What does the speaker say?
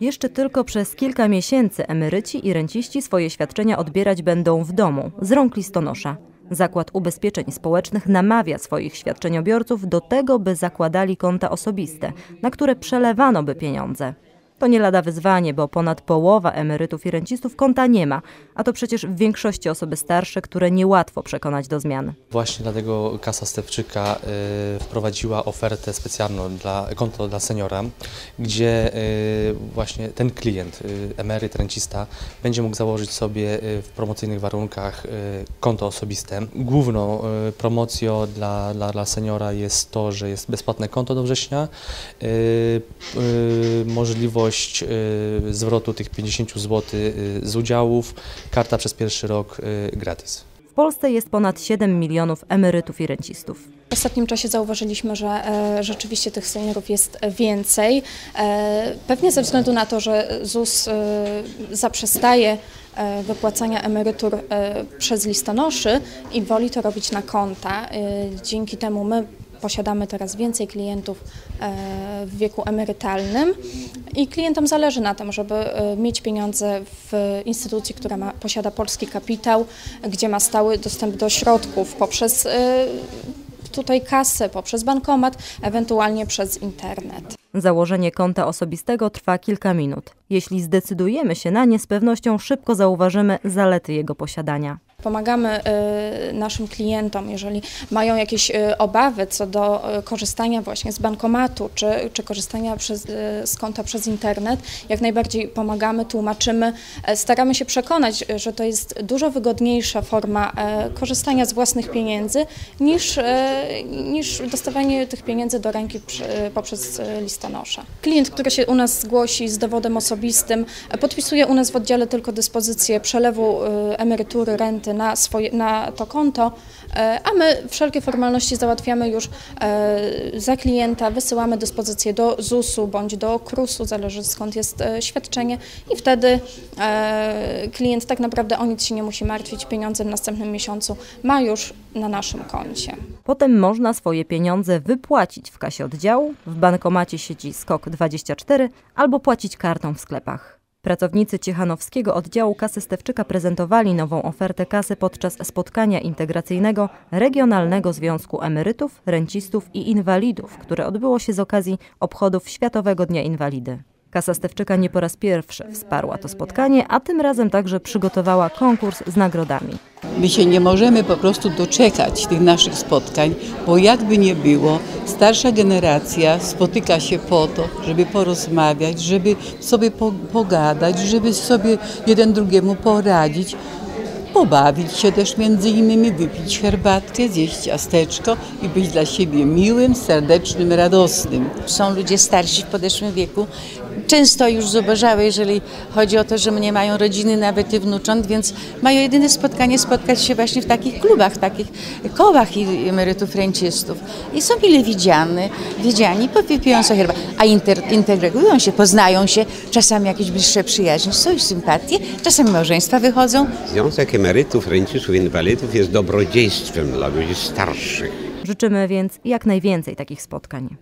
Jeszcze tylko przez kilka miesięcy emeryci i renciści swoje świadczenia odbierać będą w domu, z rąk listonosza. Zakład Ubezpieczeń Społecznych namawia swoich świadczeniobiorców do tego, by zakładali konta osobiste, na które przelewano by pieniądze. To nie lada wyzwanie, bo ponad połowa emerytów i rencistów konta nie ma, a to przecież w większości osoby starsze, które niełatwo przekonać do zmian. Właśnie dlatego Kasa Stewczyka y, wprowadziła ofertę specjalną dla konto dla seniora, gdzie y, właśnie ten klient, y, emeryt, rencista będzie mógł założyć sobie w promocyjnych warunkach konto osobiste. Główną promocją dla, dla, dla seniora jest to, że jest bezpłatne konto do września, y, możliwość y, zwrotu tych 50 zł y, z udziałów, karta przez pierwszy rok y, gratis. W Polsce jest ponad 7 milionów emerytów i rencistów. W ostatnim czasie zauważyliśmy, że e, rzeczywiście tych seniorów jest więcej. E, pewnie ze względu na to, że ZUS e, zaprzestaje e, wypłacania emerytur e, przez listonoszy i woli to robić na konta. E, dzięki temu my posiadamy teraz więcej klientów e, w wieku emerytalnym i klientom zależy na tym, żeby e, mieć pieniądze w instytucji, która ma, posiada polski kapitał, gdzie ma stały dostęp do środków poprzez e, tutaj kasę, poprzez bankomat, ewentualnie przez internet. Założenie konta osobistego trwa kilka minut. Jeśli zdecydujemy się na nie, z pewnością szybko zauważymy zalety jego posiadania. Pomagamy y, naszym klientom, jeżeli mają jakieś y, obawy co do y, korzystania właśnie z bankomatu, czy, czy korzystania przez, z konta przez internet, jak najbardziej pomagamy, tłumaczymy, e, staramy się przekonać, że to jest dużo wygodniejsza forma e, korzystania z własnych pieniędzy niż, e, niż dostawanie tych pieniędzy do ręki poprzez listonosza. Klient, który się u nas zgłosi z dowodem osobistym, podpisuje u nas w oddziale tylko dyspozycję przelewu emerytury, renty na, swoje, na to konto, e, a my wszelkie formalności załatwiamy już e, za klienta, wysyłamy dyspozycję do ZUS-u bądź do KRUS-u, zależy skąd jest e, świadczenie i wtedy klient tak naprawdę o nic się nie musi martwić, pieniądze w następnym miesiącu ma już na naszym koncie. Potem można swoje pieniądze wypłacić w kasie oddziału, w bankomacie sieci SKOK24 albo płacić kartą w sklepach. Pracownicy Ciechanowskiego oddziału kasy Stewczyka prezentowali nową ofertę kasy podczas spotkania integracyjnego Regionalnego Związku Emerytów, Rencistów i Inwalidów, które odbyło się z okazji obchodów Światowego Dnia Inwalidy. Kasa Stewczyka nie po raz pierwszy wsparła to spotkanie, a tym razem także przygotowała konkurs z nagrodami. My się nie możemy po prostu doczekać tych naszych spotkań, bo jakby nie było, starsza generacja spotyka się po to, żeby porozmawiać, żeby sobie po, pogadać, żeby sobie jeden drugiemu poradzić, pobawić się też między innymi, wypić herbatkę, zjeść ciasteczko i być dla siebie miłym, serdecznym, radosnym. są ludzie starsi w podeszłym wieku, często już zubożałe, jeżeli chodzi o to, że nie mają rodziny, nawet i wnucząt, więc mają jedyne spotkanie spotkać się właśnie w takich klubach, takich kołach emerytów, rencistów. I są mile widziani, widziani, wypiją sobie herbatę, a inter, integrują się, poznają się, czasami jakieś bliższe przyjaźnie, są sympatie, czasami małżeństwa wychodzą. Związek Emerytów, Rencistów, Inwalidów jest dobrodziejstwem dla ludzi starszych. Życzymy więc jak najwięcej takich spotkań.